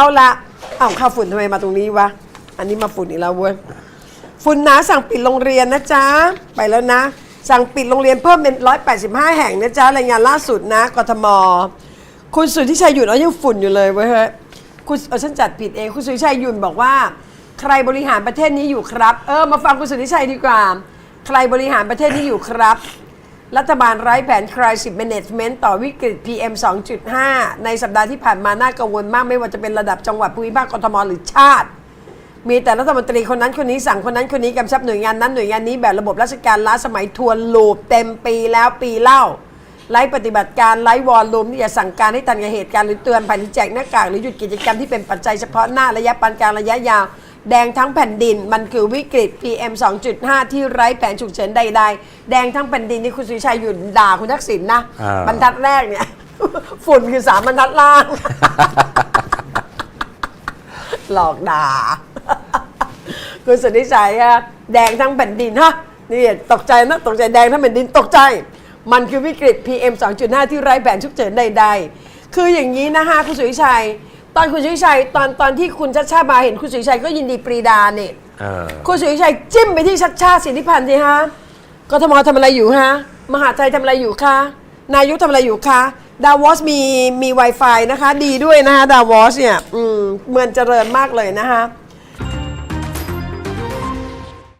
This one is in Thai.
เอาละเอาข้าวฝุ่นทำไมมาตรงนี้วะ อันนี้มาฝุ่นอีกแล้วเว้ย ฝุ่นหนาสั่งปิดโรงเรียนนะจ๊ะ ไปแล้วนะ สั่งปิดโรงเรียนเพิ่มเป็น 185 แห่งนะจ๊ะ รายงานล่าสุดนะ กทม คุณสุทธิชัยหยุ่นเอายังฝุ่นอยู่เลยเว้ยเฮ้ย คุณเออฉันจัดผิดเอง คุณสุทธิชัยหยุ่นบอกว่า ใครบริหารประเทศนี้อยู่ครับ เออ มาฟังคุณสุทธิชัยดีกว่า ใครบริหารประเทศนี้อยู่ครับ รัฐบาลไร้แผน crisis management ต่อวิกฤต PM 2.5 ในสัปดาห์ที่ผ่านมาน่ากังวลมากไม่ว่าจะเป็นระดับจังหวัดภูมิภาคกทมหรือชาติ มีแต่รัฐมนตรีคนนั้นคนนี้สั่งคนนั้นคนนี้กำชับหน่วยงานนั้นหน่วยงานนี้แบบระบบราชการล้าสมัยทวนลูปเต็มปีแล้วปีเล่าไร้ปฏิบัติการไร้วอลลุ่มที่จะสั่งการให้ทันกับเหตุการณ์หรือเตือนภัยหรือแจกหน้ากากหรือหยุดกิจกรรมที่เป็นปัจจัยเฉพาะหน้าระยะปานกลางระยะยาว แดงทั้งแผ่นดินมันคือวิกฤต PM 2.5 ที่ไร้แผนฉุกเฉินใดๆ แดงทั้งแผ่นดินที่คุณสุริชัยหยุดด่าคุณทักษิณนะ อ่า บรรทัดแรกเนี่ย ฝุ่นคือสามบรรทัดล่าง หลอกด่า คุณสุนิชัยอะแดงทั้งแผ่นดินฮะนี่ตกใจนะตกใจแดงทั้งแผ่นดินตกใจ มันคือวิกฤต PM 2.5 ที่ไร้แผนฉุกเฉินใดๆ คืออย่างนี้นะฮะคุณสุนิชัย ตอนคุณสุนิชัยตอนตอนที่คุณชัดชาติมาเห็นคุณสุนิชัยก็ยินดีปรีดาเนี่ยเออคุณสุริชัยจิ้มไปที่ชัดชาติสิทธิพันธ์สิฮะกทมทำอะไรอยู่ฮะมหาไทยทำอะไรอยู่คะนายกทำอะไรอยู่คะดาวอสมีมี Wi-Fi นะคะ ดีด้วยนะคะดาวอสเนี่ยอืมเมืองเจริญมากเลยนะคะ